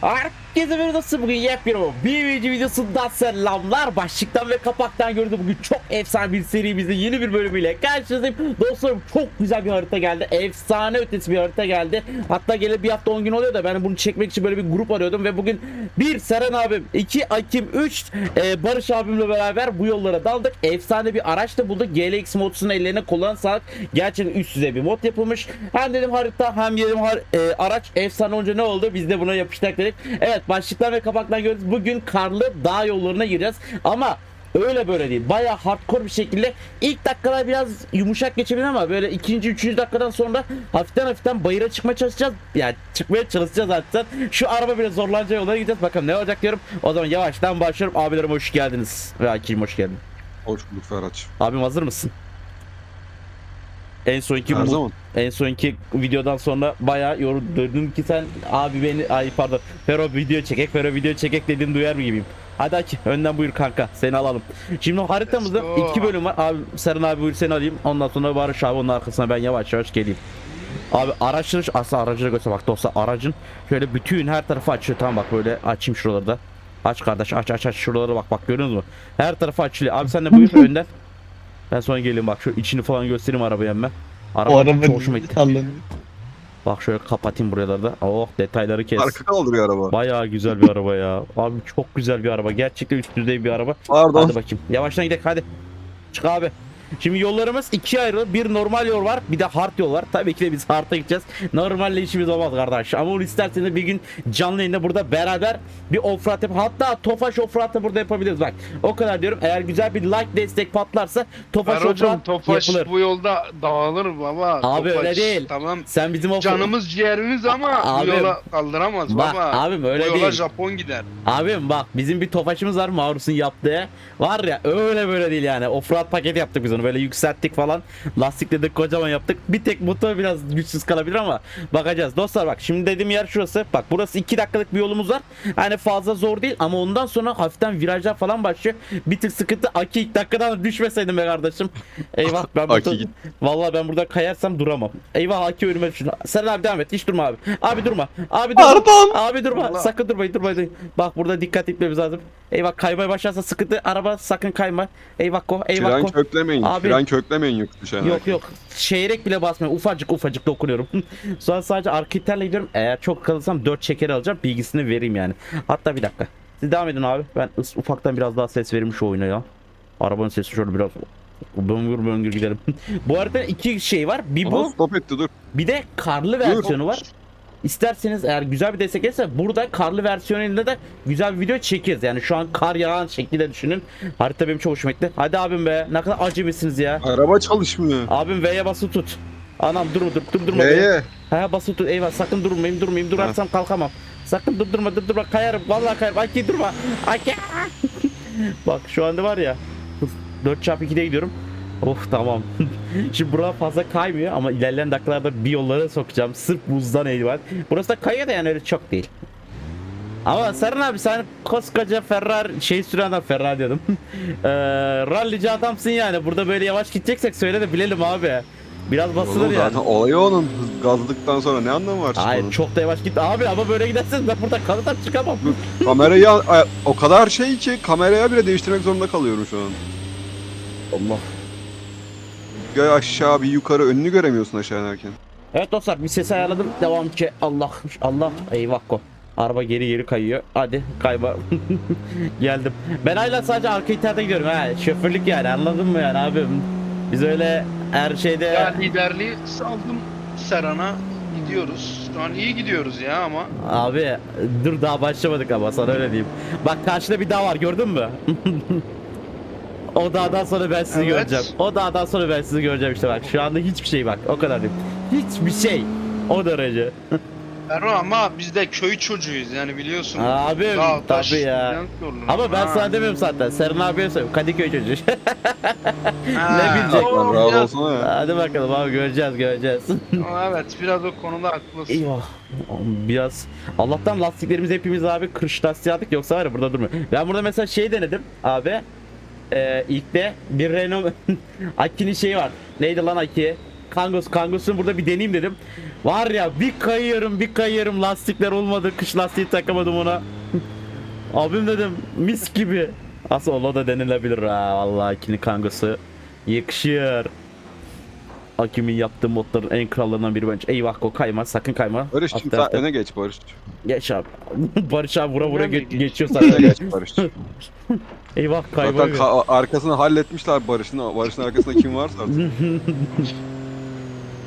Arp! Herkese bir nasıl bugün yepyeni bir video videosundan selamlar. Başlıktan ve kapaktan gördüm bugün çok efsane bir serimizde yeni bir bölümüyle karşınızdayım. Dostlarım çok güzel bir harita geldi. Efsane ötesi bir harita geldi. Hatta gelip bir hafta 10 gün oluyor da ben bunu çekmek için böyle bir grup arıyordum ve bugün bir Seren abim 2 Akim 3 e, Barış abimle beraber bu yollara daldık. Efsane bir araç da bulduk. GLX modsunun ellerine kullan gerçekten üst düzey bir mod yapılmış. Hem dedim harita hem dedim har- e, araç. Efsane olunca ne oldu? Biz de buna yapıştık dedik. Evet başlıktan ve kapaktan gördünüz bugün karlı dağ yollarına gireceğiz ama Öyle böyle değil. Baya hardcore bir şekilde ilk dakikalar biraz yumuşak geçebilir ama böyle ikinci, üçüncü dakikadan sonra hafiften hafiften bayıra çıkmaya çalışacağız. Yani çıkmaya çalışacağız zaten. Şu araba bile zorlanacağı yollara gideceğiz. Bakalım ne olacak diyorum. O zaman yavaştan başlıyorum. Abilerim hoş geldiniz. Ve Hakim hoş geldin. Hoş bulduk Ferhat. Abim hazır mısın? En sonki Her bu- zaman. en sonki videodan sonra bayağı yoruldum ki sen abi beni ay pardon Fero video çekek Fero video çekek dediğini duyar mı gibiyim. Hadi Aki önden buyur kanka seni alalım. Şimdi haritamızda Let's go. iki bölüm var. Abi Serhan abi buyur seni alayım. Ondan sonra Barış abi onun arkasına ben yavaş yavaş geleyim. Abi araçları aslında aracına göster bak dostlar aracın şöyle bütün her tarafı açıyor tamam bak böyle açayım şuraları da. Aç kardeş aç aç aç şuraları bak bak görüyor musun? Her tarafı açılıyor. Abi sen de buyur önden. Ben sonra geleyim bak şu içini falan göstereyim arabayı hemen. Araba, O araba çok hoşuma gitti. sallanıyor. Bak şöyle kapatayım buraları da. Oh detayları kes. Arka kaldırıyor araba. Bayağı güzel bir araba ya. Abi çok güzel bir araba. Gerçekten üst düzey bir araba. Pardon. Hadi bakayım. Yavaştan gidelim hadi. Çık abi. Şimdi yollarımız ikiye ayrı. Bir normal yol var. Bir de hard yol var. Tabii ki de biz hard'a gideceğiz. Normalle işimiz olmaz kardeş. Ama onu isterseniz bir gün canlı yayında burada beraber bir offroad yap. Hatta Tofaş offroad da burada yapabiliriz bak. O kadar diyorum. Eğer güzel bir like destek patlarsa Tofaş offroad Tofaş yapılır. bu yolda dağılır baba. Abi Tofaş, öyle değil. Tamam. Sen bizim offroad... Canımız ciğerimiz ama Abi, bu yola kaldıramaz bak, baba. abim öyle bu yola değil. Japon gider. Abim bak bizim bir tofaşımız var Maurus'un yaptığı. Var ya öyle böyle değil yani. Offroad paketi yaptık biz onu böyle yükselttik falan. Lastikledik kocaman yaptık. Bir tek motor biraz güçsüz kalabilir ama bakacağız. Dostlar bak şimdi dediğim yer şurası. Bak burası 2 dakikalık bir yolumuz var. Hani fazla zor değil ama ondan sonra hafiften virajlar falan başlıyor. Bir tık sıkıntı. Aki ilk dakikadan düşmeseydim be kardeşim. Eyvah ben burada. Vallahi ben burada kayarsam duramam. Eyvah Aki önüme düştü. Sen abi devam et. Hiç durma abi. Abi durma. Abi durma. Pardon. Abi durma. Allah. Sakın durmayın durmayın. Bak burada dikkat etmemiz lazım. Eyvah kaymaya başlarsa sıkıntı. Araba sakın kayma. Eyvah ko. Eyvah Fren ko. köklemeyin. Abi- Fren köklemeyin yok düşene. Yok yok. Çeyrek bile basmıyorum. Ufacık ufacık dokunuyorum. Sonra sadece arkiterle gidiyorum. Eğer çok kalırsam 4 çeker alacağım. Bilgisini vereyim yani. Hatta bir dakika. Siz devam edin abi. Ben ufaktan biraz daha ses vereyim şu oyuna ya. Arabanın sesi şöyle biraz böngür böngür gidelim. bu arada iki şey var. Bir Aha, bu stop etti dur. bir de karlı versiyonu var. İsterseniz eğer güzel bir destek gelirse burada karlı versiyonuyla da güzel bir video çekeriz. Yani şu an kar yağan şekliyle düşünün. Harita benim çok hoşuma gitti. Hadi abim be ne kadar acemisiniz ya. Araba çalışmıyor. Abim V'ye bası tut. Anam dur dur dur durma. be. Neye? Ha bası tut. Eyvah sakın durmayayım durmayayım. Durarsam kalkamam. Sakın durdurma durdurma kayarım. Vallahi kayarım. Aki durma. Aki. Bak şu anda var ya. 4x2'de gidiyorum. Of tamam. Şimdi bura fazla kaymıyor ama ilerleyen dakikalarda bir yollara sokacağım. Sırf buzdan eyvah. Burası da kayıyor da yani öyle çok değil. Ama Serhan abi sen koskoca Ferrari şey süren adam Ferrari diyordum. Eee rallici adamsın yani. Burada böyle yavaş gideceksek söyle de bilelim abi. Biraz basılır Oğlum yani. zaten olayı onun. Gazladıktan sonra ne anlamı var? Hayır bunun? çok da yavaş git abi ama böyle gidersen ben burada kalırsam çıkamam. Kamerayı o kadar şey ki kameraya bile değiştirmek zorunda kalıyorum şu an. Allah. Bir aşağı bir yukarı önünü göremiyorsun aşağı inerken. Evet dostlar bir ses ayarladım. Devam ki Allah Allah eyvah ko. Araba geri geri kayıyor. Hadi kayba. Geldim. Ben hala sadece arka iterde gidiyorum ha. Şoförlük yani anladın mı yani abim? Biz öyle her şeyde Ya liderliği saldım Seran'a gidiyoruz. Şu an iyi gidiyoruz ya ama. Abi dur daha başlamadık ama sana öyle diyeyim. Bak karşıda bir dağ var gördün mü? o dağdan sonra ben sizi Evet. göreceğim. O dağdan sonra ben sizi göreceğim işte bak. Şu anda hiçbir şey bak. O kadar diyeyim. Hiçbir şey. O derece. Erro ama biz de köy çocuğuyuz yani biliyorsun. Taş, tabii ya. Ama ben Ha. sana demiyorum zaten. Serhan abiye söylüyorum. Kadıköy çocuğu. Ha, ne bilecek? Lan rahat biraz-. Hadi bakalım abi göreceğiz göreceğiz. evet biraz o konuda haklısın. Eyvah. Biraz Allah'tan lastiklerimiz hepimiz abi kırış lastiği aldık yoksa var ya burada durmuyor. Ben burada mesela şey denedim abi. Ee, ilk de bir Renault Aki'nin şeyi var. Neydi lan Aki? Kangos Kangos'unu burada bir deneyeyim dedim. Var ya bir kayıyorum bir kayıyorum lastikler olmadı kış lastiği takamadım ona. Abim dedim mis gibi. Aslında o da denilebilir ha vallahi ikili Kangos'u yakışır. Akim'in yaptığı modların en krallarından biri bence. Eyvah ko kayma sakın kayma. Barış Atla, şimdi sen atla. öne geç Barış. Geç abi. Barış abi vura vura Öne ge- geç? geçiyor Öne zaten. geç Barış. Eyvah kayma. Zaten ka- arkasını halletmişler Barış'ın. Barış'ın arkasında kim varsa artık.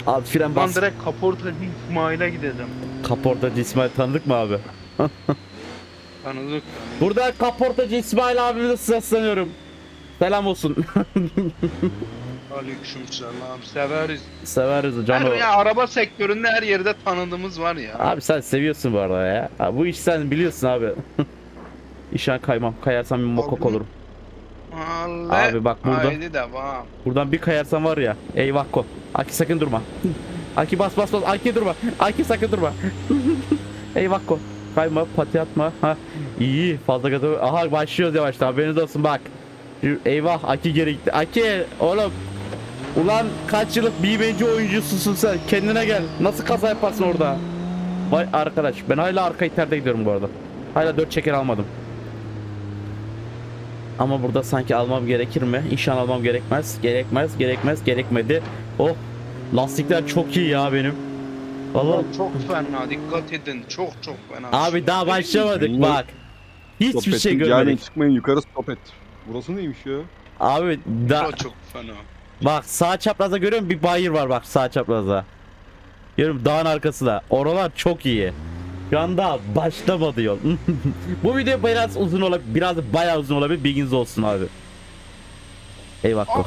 Abi fren Ben bas. direkt kaportacı İsmail'e gidelim. Kaportacı İsmail tanıdık mı abi? Tanıdık. Burada kaportacı İsmail abimize seslanıyorum. Selam olsun. Aleyküm selam. Severiz. Severiz. Her, ya, araba sektöründe her yerde tanıdığımız var ya. Abi sen seviyorsun bu arada ya. Ha, bu iş sen biliyorsun abi. İşen kaymam. Kayarsam bir mokok Abi. olurum. Allah. Abi bak burada. Haydi devam. Buradan bir kayarsam var ya. Eyvah ko. Aki sakın durma. Aki bas bas bas. Aki durma. Aki sakın durma. Eyvah ko. Kayma pati atma. Ha. İyi fazla kadar. Aha başlıyoruz yavaştan haberiniz olsun bak. Eyvah Aki geri gitti. Aki oğlum. Ulan kaç yıllık BBC oyuncususun sen. Kendine gel. Nasıl kaza yaparsın orada? Vay arkadaş ben hala arka iterde gidiyorum bu arada. Hala dört çeker almadım. Ama burada sanki almam gerekir mi? İnşallah almam gerekmez. Gerekmez, gerekmez, gerekmedi. Oh, lastikler çok iyi ya benim. Vallahi Çok fena dikkat edin. Çok çok fena. abi daha başlamadık bak. Hiçbir şey görmedik. çıkmayın yukarı stop et. Burası neymiş ya? Abi da Çok çok fena. Bak sağ çaprazda görüyorum bir bayır var bak sağ çaprazda. Görüyorum dağın arkasında. Oralar çok iyi. Şu anda başlamadı yol. Bu video biraz uzun olabilir. Biraz bayağı uzun olabilir. Bilginiz olsun abi. Eyvah ko.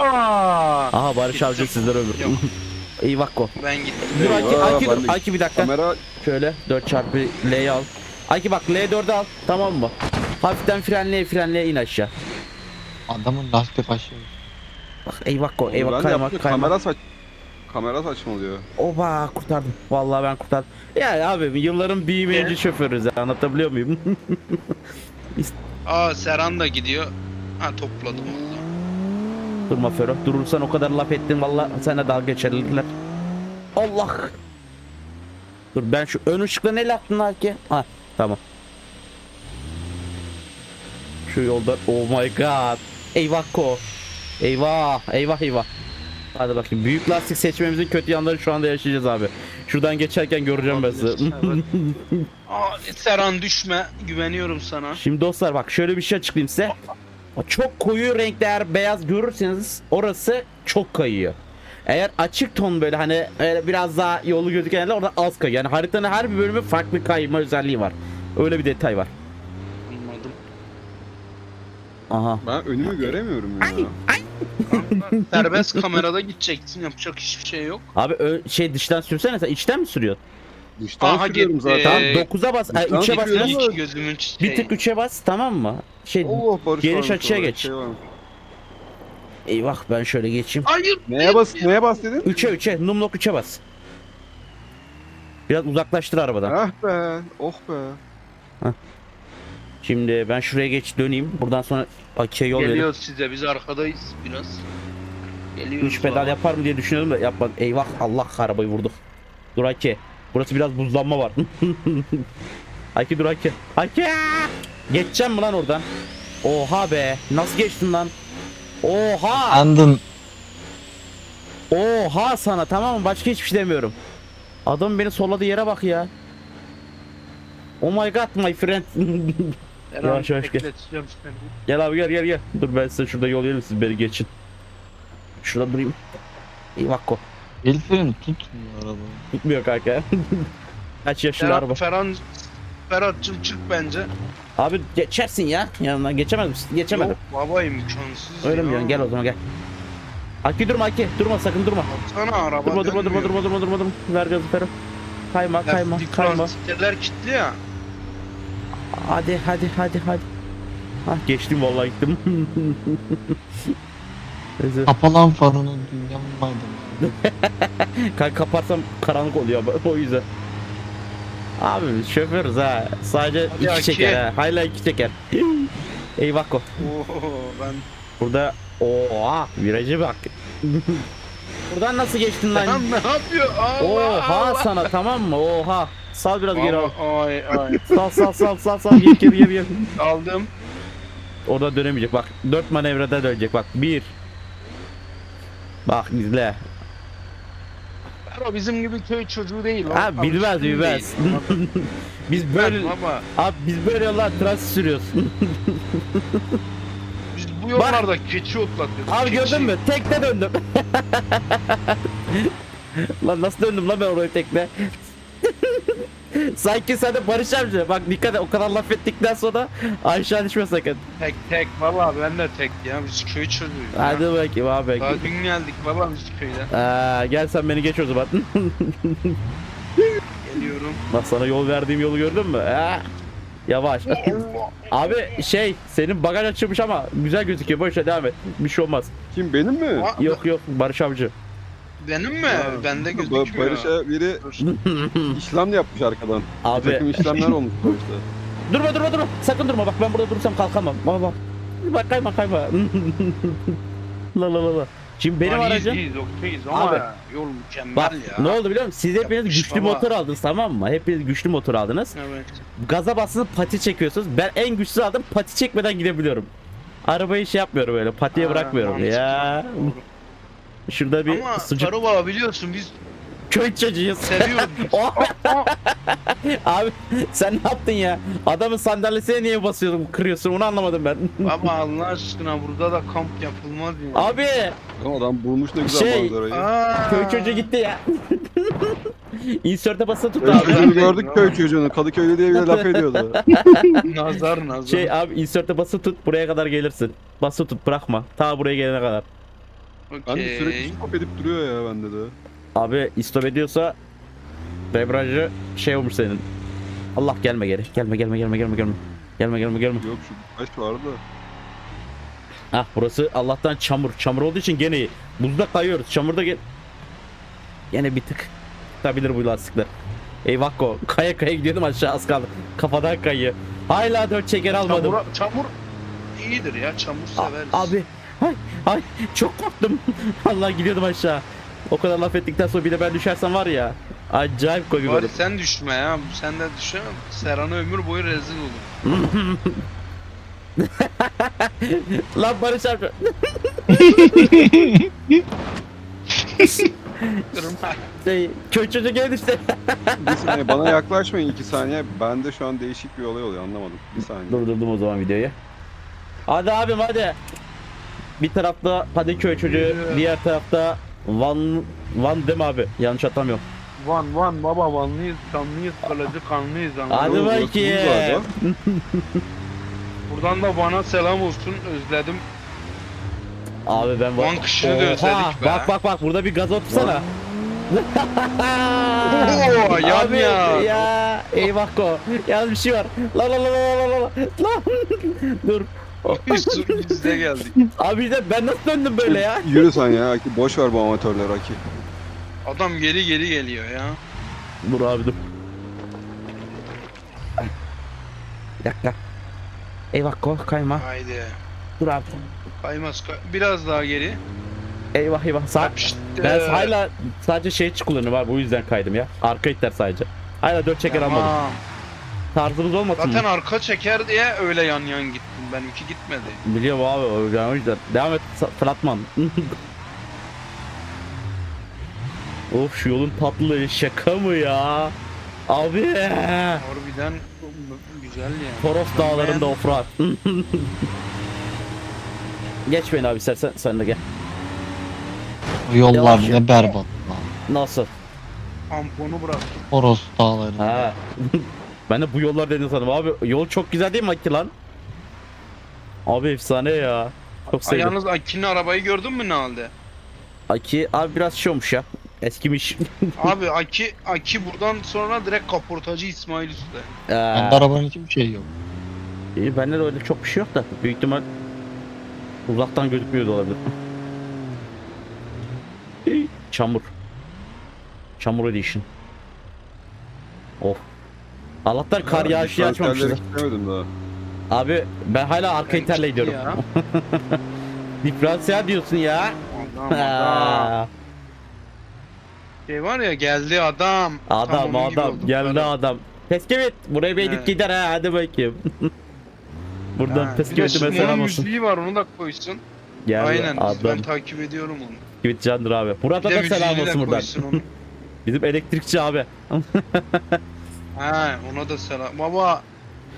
Aa, Aha Barış. Avcı sizler ömür. Eyvah ko. ben gittim. Dur Aki, Aki, dur. Aki bir dakika. Kamera Şöyle 4 çarpı L'yi al. Aki bak L4'ü al. Tamam mı? Hafiften frenleye frenleye in aşağı. Adamın lastik aşıyor. Bak eyvah ko. Eyvah ben kaymak yaptım, kaymak. kamera saç kamera saçmalıyor. Oba kurtardım. Vallahi ben kurtardım. Yani abi yılların BMW'ci Ne? şoförüz ya. Anlatabiliyor muyum? Aa Serhan da gidiyor. Ha topladım valla. Durma Fero. Durursan o kadar laf ettin valla sana dalga geçerler. Allah. Dur ben şu ön ışıkla ne attın Aki? Ha tamam. Şu yolda oh my god. Eyvah ko. Eyvah eyvah eyvah. Hadi bakayım büyük lastik seçmemizin kötü yanları şu anda yaşayacağız abi. Şuradan geçerken göreceğim ben sizi. Evet. Aa Serhan düşme. Güveniyorum sana. Şimdi dostlar bak şöyle bir şey açıklayayım size. Çok koyu renkte eğer beyaz görürseniz orası çok kayıyor. Eğer açık ton böyle hani öyle biraz daha yolu gözüken yerler orada az kayıyor. Yani haritanın her bir bölümü farklı kayma özelliği var. Öyle bir detay var. Anladım. Aha. Ben önümü göremiyorum ya. Kanka, Serbest kamerada gideceksin. Yapacak hiçbir şey yok. Abi ö- şey dıştan sürsene sen içten mi sürüyorsun? Dıştan Aha, sürüyorum gitti. zaten. Tamam Ee, 9'a bas, dıştan 3'e bas. sürüyorum. biraz. İki gözümün çiçeği. Bir tık 3'e bas tamam mı? Şey Allah Barış Geniş varmış açıya orada, geç. şey varmış. eyvah ben şöyle geçeyim. Hayır. Neye bas neye bas dedin? 3'e 3'e numlok 3'e bas. Biraz uzaklaştır arabadan. Ah be. Oh be. Şimdi ben şuraya geç döneyim. Buradan sonra Aki'ye yol verip Geliyoruz size. Biz arkadayız biraz. Geliyoruz. 3 pedal yapar mı diye düşünüyordum da yapmadım. Eyvah Allah arabayı vurduk. Dur Aki. Burası biraz buzlanma var. Aki dur Aki. Aki! Geçeceğim mi lan oradan? Oha be. Nasıl geçtin lan? Oha! Andın. Oha sana tamam mı? Başka hiçbir şey demiyorum. Adam beni solladığı yere bak ya. Oh my god my friend. Serhan, Yavaş yavaş gel. bekleteceğim seni. Gel abi gel gel gel. Dur ben size şurada yol verim siz beni geçin. Şurada durayım. İyi bak ko. El freni tutmuyor arabayı. Gitmiyor kanka. Kaç yaşında araba. Ferhat, Ferhan, Ferhat'cım çık bence. Abi geçersin ya. Yanından geçemez misin? Geçemedim. Yok baba imkansız Öyle ya. mi diyorsun? Gel o zaman gel. Aki durma Aki. Durma sakın durma. Baksana araba Durma durma durma dönmüyor. durma durma durma durma. Ver gazı Ferro. Kayma kayma Lastik kayma. lastikler kilitli ya. Hadi hadi hadi hadi. Hah geçtim vallahi gittim. Neyse. Kapalan farının dünya maydanı. Ka kapatsam karanlık oluyor o yüzden. Abi biz şoförüz ha. Sadece Hadi iki Aki. çeker ha. Hala iki çeker. Eyvah ko. Oo ben Burada oha virajı bak. Buradan nasıl geçtin lan? Lan ne yapıyor? Allah Oha Allah. sana tamam mı? Oha. Sal biraz geri al. Ama- Ay ay. Sal sal sal sal sal geri geri geri. geri. Aldım. Orada dönemeyecek bak. Dört manevrada dönecek bak. Bir. Bak izle. Pero bizim gibi köy çocuğu değil. o. Ha bilmez Alışkın bilmez. değil. biz böyle Bilmez baba. abi biz böyle yollar trans sürüyoruz. Biz bu yollarda keçi otlatıyoruz. abi keçi. gördün mü? Tekte döndüm. lan nasıl döndüm lan ben oraya tekne? Sanki sen de Barış amca. Bak dikkat et o kadar laf ettikten sonra aşağı düşme sakın. Tek tek valla ben de tek ya. Biz köy çocuğuyuz. ya. Hadi bakayım abi. Daha dün geldik valla biz köyden. Aa, gel sen beni geç o zaman. Geliyorum. Bak sana yol verdiğim yolu gördün mü? Ha? Yavaş. Abi şey senin bagaj açılmış ama güzel gözüküyor. Boş ver devam et. Bir şey olmaz. Kim benim mi? Aa, Yok yok Barış avcı. Benim mi? Bende Ba- gözükmüyor. Barış'a biri işlem yapmış arkadan. Bir takım Abi işlemler olmuş Barış'ta. durma durma durma. Sakın durma bak ben burada durursam kalkamam. Bak bak. Bak kayma kayma. la la la la. Şimdi benim Lan aracım iyiyiz, okeyiz ama Abi. yol mükemmel Bak ya. ne oldu biliyor musun? Siz hepiniz Yapmış güçlü baba. motor aldınız tamam mı? Hepiniz güçlü motor aldınız. Evet. Gaza bastınız pati çekiyorsunuz. Ben en güçlü aldım pati çekmeden gidebiliyorum. Arabayı şey yapmıyorum öyle patiye Ha, bırakmıyorum. Ya doğru. Şurada bir Ama sucuk Karo Baba biliyorsun biz köy çocuğuyuz. Aa, Abi sen ne yaptın ya? Adamın sandalyesine niye basıyordun, kırıyorsun onu anlamadım ben. Baba Allah aşkına burada da kamp yapılmaz ya. Abi Ama adam bulmuş ne güzel Şey- manzarayı. Aa. köy çocuğu gitti ya. Insert'e basa tut Köy abi. çocuğunu gördük köy çocuğunu. Kadıköy'de diye bile laf ediyordu. Nazar nazar. Şey abi insert'e bası tut buraya kadar gelirsin. Bası tut bırakma. Ta buraya gelene kadar. Ben de Okey. sürekli stop edip duruyor ya bende de. Abi istop ediyorsa debriyajı şey olmuş senin. Allah gelme geri. Gelme gelme gelme gelme gelme. Gelme gelme gelme. Yok şu taş vardı. Ah burası Allah'tan çamur. Çamur olduğu için gene iyi. Buzda kayıyoruz. Çamurda gel. Gene bir tık. Tutabilir bu lastikler. Eyvah ko. Kaya kaya gidiyordum aşağı az kaldı. Kafadan kayıyor. Hala dört çeker almadım. Çamur, çamur iyidir ya çamur A- severiz. abi. Ay, çok korktum. Allah gidiyordum aşağı. O kadar laf ettikten sonra bir de ben düşersem var ya. Acayip Bari koyuyorum. sen düşme ya. Sen de düşme. Serhan'a ömür boyu rezil olur. Lan Barış abi. Şey, köy çocuğu geldi işte. Bir saniye bana yaklaşmayın iki saniye. Bende şu an değişik bir olay oluyor anlamadım. Bir saniye. Durdurdum o zaman videoyu. Hadi abim hadi. Bir tarafta Kadıköy çocuğu, diğer tarafta Van Van dem abi. Yanlış hatırlamıyorum. Van van baba vanlıyız, kanlıyız, kalıcı kanlıyız. Hadi anladın mı? Bakayım. Buradan da Van'a selam olsun. Özledim. Abi ben Van kışını da özledik be. Bak bak bak burada bir gaz tutsana. Oo, yan Abi yan. ya eyvah ko. Yalnız bir şey var. La la la la la la la. Lan. Dur. Biz biz de geldik. Abi de ben nasıl döndüm böyle ya? Yürü sen ya Aki. Boş ver bu amatörler Aki. Adam geri geri geliyor ya. Dur abi dur. Bir dakika. Eyvah ko kayma. Haydi. Dur abi. Kaymaz. kay- Biraz daha geri. Eyvah eyvah. Sa İşte. ben hala sadece şey kullanıyorum abi bu yüzden kaydım ya. Arka itler sadece. Hala dört çeker almadım. Tamam. Tarzımız olmasın Zaten mı? arka çeker diye öyle yan yan gittim. Benimki gitmedi. Biliyorum abi o yüzden-. Devam et Sa- of şu yolun tatlılığı şaka mı ya? Abi. Harbiden güzel ya. Toros dağlarında beğendim. ofrat. Geç beni abi istersen sen de gel. Yollar Yavaş ne berbat lan. Nasıl? Tamponu bıraktım. Toros dağları. Ha. Ben de bu yollar dedim sandım abi. Yol çok güzel değil mi Akil lan? Abi efsane ya. Çok Ay, sevdim. yalnız Aki'nin arabayı gördün mü ne halde? Aki abi biraz şey olmuş ya. Eskimiş. Abi Aki, Aki buradan sonra direkt kaportacı İsmail Usta. Ee, Bende arabanın hiçbir şey yok. iyi, bende de öyle çok bir şey yok da. Büyük ihtimal uzaktan gözükmüyor da olabilir. İyi, Çamur. Çamur edition. Of. Allah'tan kar yağışı. Diferansiyelleri kilitlemedim daha. Abi ben hala arka Ben iterle gidiyorum. ya. Diferansiyel diyorsun ya. Adam adam. Ha. Şey var ya geldi adam. Tam Adam onun gibi adam oldum. geldi adam. Teskevit buraya bir edit He. gider ha hadi bakayım. Buradan Ha, bir de onun selam olsun. müziği var onu da koysun. Geldi Aynen adam. ben takip ediyorum onu. Teskevit candır abi. Bir Murat'a de da selam müziğini de olsun buradan. koysun onu. Bizim elektrikçi abi. Ha ona da selam. Baba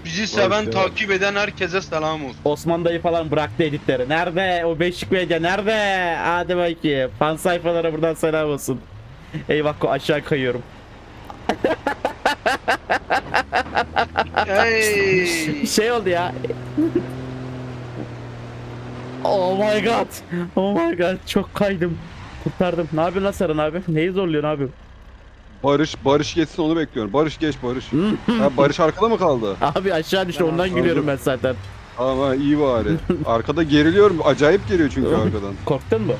bizi seven ya. takip eden herkese selam olsun. Osman dayı falan bıraktı editleri. Nerede? O beşik medya nerede? Hadi bakayım. Fan sayfalara buradan selam olsun. Eyvah ko aşağı kayıyorum. hey. Şey oldu ya. oh my god. Oh my god. Çok kaydım. Kurtardım. Ne yapıyorsun lan Seren abi? Neyi zorluyorsun abi? Barış Barış geçsin onu bekliyorum. Barış geç Barış. ha, Barış arkada mı kaldı? Abi aşağı düştü ondan aldım. gülüyorum ben zaten. Ha, iyi bari. Arkada geriliyorum. Acayip geliyor çünkü arkadan. Korktun mu?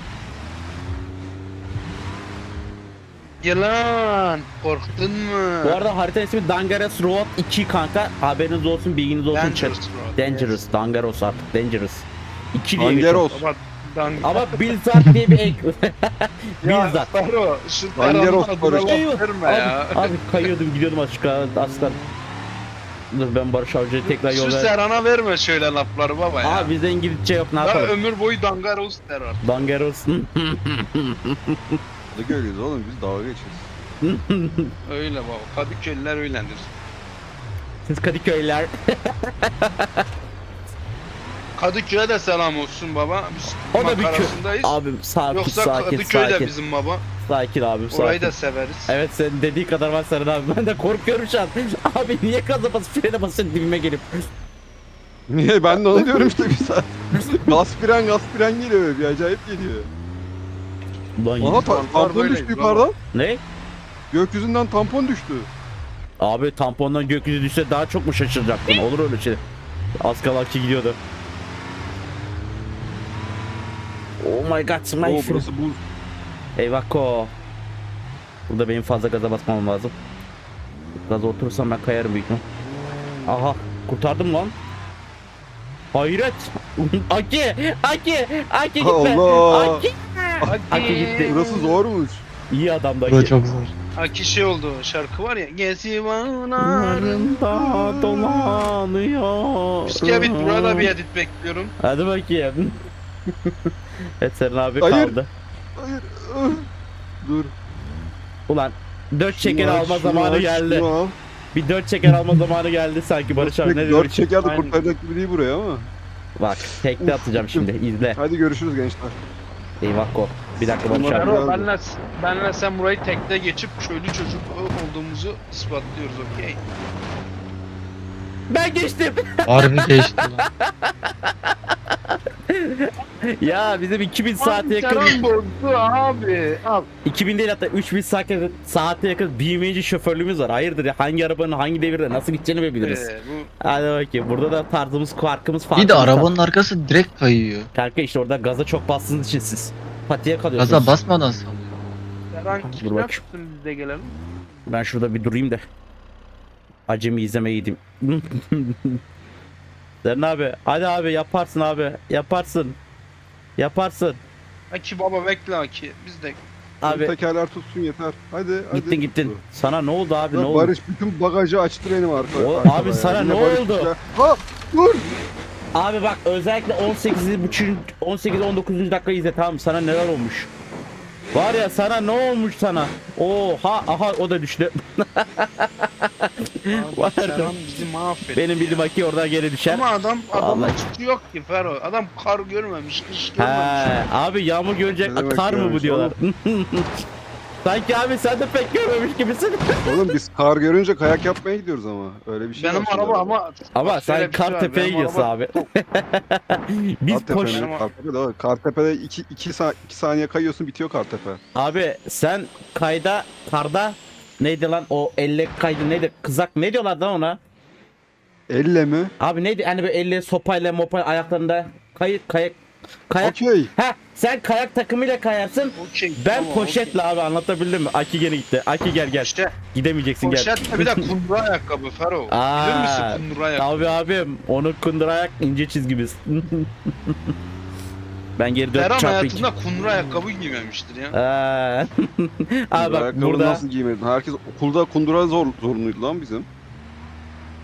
Yılan korktun mu? Bu arada haritanın ismi Dangerous Road 2 kanka. Haberiniz olsun, bilginiz olsun. Dangerous chat. Road, Dangerous, Dangerous artık. Dangerous. 2 diye geçiyor. Angeros. Baba, dan... Ama Bilzat diye bir ek. Bilzat. Fero şu Ferhan'ın Barış. verme ya. Abi, abi kayıyordum gidiyordum aşağı aslan. Dur ben Barış Avcı'ya tekrar yol Şu ver. Serhan'a verme şöyle lafları baba ya. Abi bizde İngilizce yok ne yapalım. ömür boyu dangaros der artık. Dangerous. Ne görüyoruz oğlum biz dalga geçiyoruz. Öyle baba. Kadıköylüler öylendir. Siz Kadıköyler. Kadıköy'e de selam olsun baba. Biz O da bir kö... makarasındayız. Abi sakin Yoksa sakin Kadıköy de sakin. bizim baba. Sakin abi sakin. Orayı da severiz. Evet senin dediği kadar var Seren abi. Ben de korkuyorum şu an. Abi niye gaza basıp frene basıyorsun dibime gelip. Niye? Ben de onu diyorum işte bir saat. gaz fren gaz fren geliyor böyle bir acayip geliyor. Ulan Aha ta- Tanklar tampon düştü baba. yukarıdan. Ne? Gökyüzünden tampon düştü. Abi tampondan gökyüzü düşse daha çok mu şaşıracaktın? Olur öyle şey. Az kala ki gidiyordu. Oh my god, my Oo friend. burası buz. Eyvah ko. Burada benim fazla gaza basmam lazım. Gaza oturursam ben kayarım büyük ihtimal. Aha kurtardım lan. Hayret. Aki, Aki, Aki gitme. Allah. Aki. Aki gitti. Burası zormuş. İyi adamdı Bu da Aki. çok zor. Aki şey oldu şarkı var ya. Gezi Narında vanarında dolanıyor. Bisküvit burada bir edit bekliyorum. Hadi bakayım. evet Seren abi Hayır. kaldı. Hayır. ıh. Dur. Ulan dört şeker Şunu alma şunu zamanı aç, geldi. şunu al. Bir dört şeker alma zamanı geldi sanki Barış abi ne diyor? Dört şeker de Aynen. kurtaracak gibi değil buraya ama. Bak tekte atacağım şimdi izle. Hadi görüşürüz gençler. Eyvah ko. Bir dakika Barış abi. Benle, benle sen burayı tekte geçip köylü çocuk olduğumuzu ispatlıyoruz okey. Ben geçtim. Harbi geçti lan. ya bizim 2000 saate yakın. Bozdu abi. Al. 2000 değil hatta 3000 saate, saate yakın BMW'ci şoförlüğümüz var. Hayırdır ya hangi arabanın hangi devirde nasıl gideceğini mi biliriz? Ee, bu Hadi bakayım burada da tarzımız farkımız Bir farklı. de arabanın arkası direkt kayıyor. Kanka işte orada gaza çok bastığınız için siz patiye kalıyorsunuz. Gaza basmadan salıyor. Serhan Dur kim bak. yapsın biz de gelelim. Ben şurada bir durayım da. Acemi izlemeye gideyim. Zerrin abi hadi abi yaparsın abi yaparsın. Yaparsın. Aki baba bekle Aki. Biz de Abi Tekerler tutsun yeter. Hadi hadi. gittin gittin. Sana ne oldu abi ne oldu? Barış bütün bagajı açtı benim arka. O- arkada abi ya. sana Yine ne Barış oldu? ya. Ha dur. Abi bak özellikle 18 buçuk 18 19. dakika izle tamam mı? sana neler olmuş. Var ya sana ne olmuş sana? Oha aha o da düştü. Var. Serhan bizi mahvetti. Benim bildiğim Aki oradan geri düşer. Ama adam adamın Vallahi. suçu yok ki Fero. Adam kar görmemiş, kış görmemiş. He, abi yağmur görünce Ne demek kar mı bu diyorlar. Sanki abi sen de pek görmemiş gibisin. Oğlum biz kar görünce kayak yapmaya gidiyoruz ama. Öyle bir şey Benim var şimdi. araba ama Ama şöyle sen bir şey var, Kartepe'ye benim gidiyorsun araba- abi. Biz Kartepe koş. mi? Kartepe de var. Kartepe'de 2 2 saniye kayıyorsun bitiyor Kartepe. Abi sen kayda karda neydi lan o elle kaydı neydi kızak ne diyorlar lan ona? Elle mi? Abi neydi hani böyle elle sopayla mopay ayaklarında kayık kayak kayak. Okey. Ha sen kayak takımıyla kayarsın. okey. Ben tamam, poşetle abi anlatabildim mi? Aki gene gitti. Aki gel gel. İşte Gidemeyeceksin gel. poşetle bir de kundura ayakkabı Fero. Aa, Bilir misin kundura ayakkabı? Tabii abim onu kundur ayak ince çizgimiz. Ben geri dört Serhan çarpı iki. hayatında kumru ayakkabı giymemiştir ya. Aa. Abi bak burada nasıl giymedin? Herkes okulda kundura zor, zorunluydu lan bizim.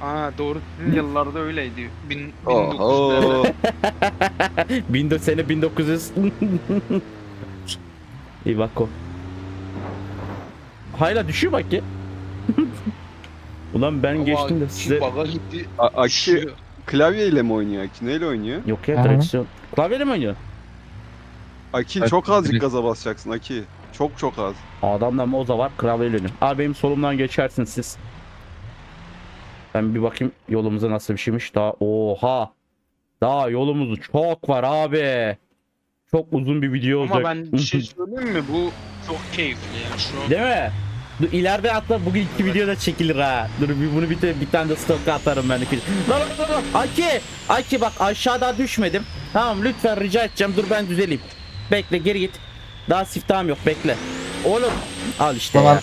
Aa doğru sizin yıllarda öyleydi. Bin, Oho. 1900'lerde. 14 sene 1900. İyi bak o. Hala düşüyor bak ya. Ulan ben Ama geçtim de size Baga gitti. A- Aki Düşüyor. klavyeyle mi oynuyor? Aki neyle oynuyor? yok ya Aha. tradisyon. Klavyeyle mi oynuyor? Aki çok azıcık direkt. gaza basacaksın Aki. Çok çok az. Adamda moza var klavyeyle oynuyor. Abi benim solumdan geçersiniz siz. Ben bir bakayım yolumuza nasıl bir şeymiş. Daha oha. Daha yolumuz çok var abi. Çok uzun bir video olacak. Ama ben bir şey söyleyeyim mi? Bu çok keyifli yani şu an. Değil mi? Dur, ileride hatta bugün iki video da çekilir ha. Dur bir bunu bir, de, bir tane de stoka atarım ben. Lan lan lan. Aki! Aki bak aşağıda düşmedim. Tamam lütfen rica edeceğim. Dur ben düzeleyim. Bekle geri git. Daha siftahım yok bekle. Oğlum al işte Tamam. ya.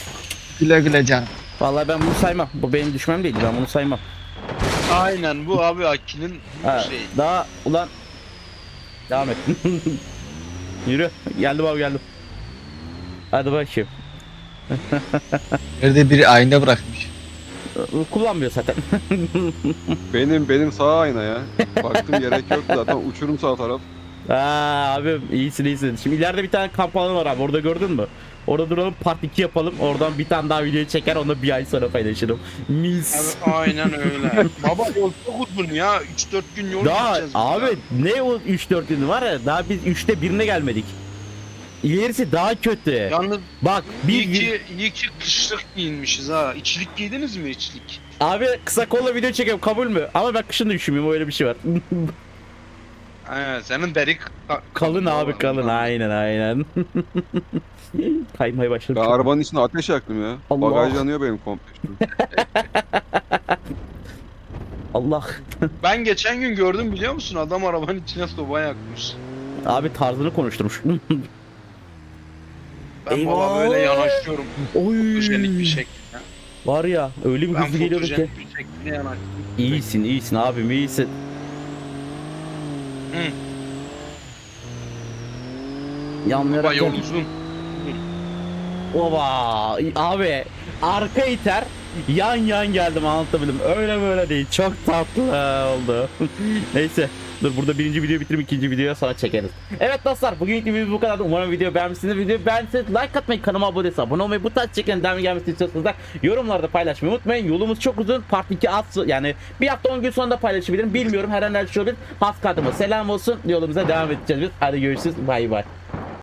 Güle güle can. Vallahi ben bunu saymam. Bu benim düşmem değil. Ben bunu saymam. Aynen bu abi Aki'nin Ha, şey. daha ulan devam et. Yürü. Geldim abi geldim. Hadi bakayım. Nerede biri ayna bırakmış. Kullanmıyor zaten. Benim benim sağ ayna ya. Baktım gerek yok zaten uçurum sağ taraf. Aa abi iyisin iyisin. Şimdi ileride bir tane kamp alanı var abi. Orada gördün mü? Orada duralım part 2 yapalım. Oradan bir tane daha video çeker. Onu bir ay sonra paylaşırım. Mis. Abi, aynen öyle. Baba yol çok uzun ya. 3-4 gün yol Daha gideceğiz. abi ya. ne o 3-4 gün var ya daha biz 3'te birine gelmedik. İlerisi daha kötü. Yalnız Bak bir iyi ki, iyi ki kışlık giyinmişiz ha. İçlik giydiniz mi içlik? abi kısa kolla video çekiyorum kabul mü? Ama ben kışın da üşümüyorum öyle bir şey var. Aynen senin deri ka- kalın abi kalın aynen aynen. Kaymaya başladım. Ben arabanın içine ateş yaktım ya. Allah. Bagaj yanıyor benim komple. Allah. Ben geçen gün gördüm biliyor musun? Adam arabanın içine soba yakmış. Abi tarzını konuşturmuş. Ben Eyvah! baba böyle yanaşıyorum. Oy. Fotojenik bir şekilde. Var ya öyle bir Ben hızlı geliyordu ki. fotojenik bir şekilde yanaştım. İyisin iyisin abim iyisin. Hı. Yanlayarak Baba yol uzun. Oba abi arka iter yan yan geldim anlatabildim. Öyle böyle değil. Çok tatlı oldu. Neyse. Dur burada birinci videoyu bitirip ikinci videoya sonra çekeriz. Evet dostlar bugünkü video bu kadar. Umarım video beğenmişsiniz. Video beğendiyseniz like atmayı, kanalıma abone olmayı, abone olmayı, bu tarz çeken devam gelmesini istiyorsanız da yorumlarda paylaşmayı unutmayın. Yolumuz çok uzun. Part 2 az yani bir hafta 10 gün sonra paylaşabilirim. Bilmiyorum her an her şey olabilir. Has kartıma selam olsun. Yolumuza devam edeceğiz biz. Hadi görüşürüz. Bay bay.